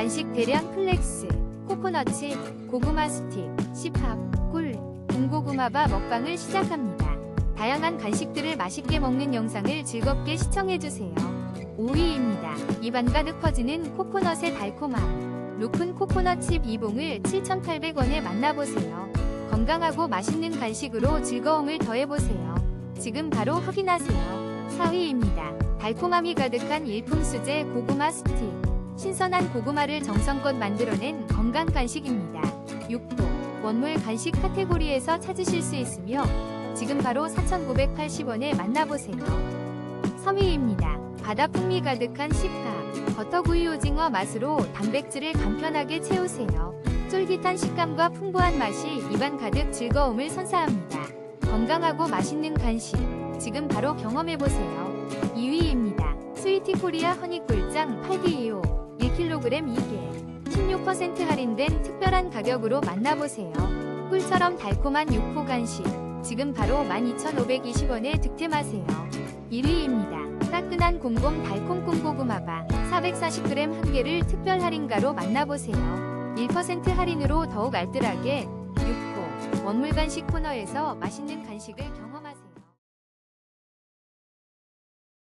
간식 대량 플렉스, 코코넛칩, 고구마 스틱, 시팝, 꿀, 군고구마바 먹방을 시작합니다. 다양한 간식들을 맛있게 먹는 영상을 즐겁게 시청해주세요. 5위입니다. 입안 가득 퍼지는 코코넛의 달콤함. 루큰 코코넛 칩 2봉을 7,800원에 만나보세요. 건강하고 맛있는 간식으로 즐거움을 더해보세요. 지금 바로 확인하세요. 4위입니다. 달콤함이 가득한 일품 수제 고구마 스틱. 신선한 고구마를 정성껏 만들어낸 건강 간식입니다. 6도 원물 간식 카테고리에서 찾으실 수 있으며 지금 바로 4,980원에 만나보세요. 3위입니다. 바다 풍미 가득한 식감, 버터구이 오징어 맛으로 단백질을 간편하게 채우세요. 쫄깃한 식감과 풍부한 맛이 입안 가득 즐거움을 선사합니다. 건강하고 맛있는 간식, 지금 바로 경험해보세요. 2위입니다. 스위티 코리아 허니꿀짱 8D2호 1kg 2개, 16% 할인된 특별한 가격으로 만나보세요. 꿀처럼 달콤한 육포 간식, 지금 바로 12,520원에 득템하세요. 1위입니다. 따끈한 공공 달콤 콩고구마바 440g 한 개를 특별 할인가로 만나보세요. 1% 할인으로 더욱 알뜰하게 육포 원물 간식 코너에서 맛있는 간식을 경험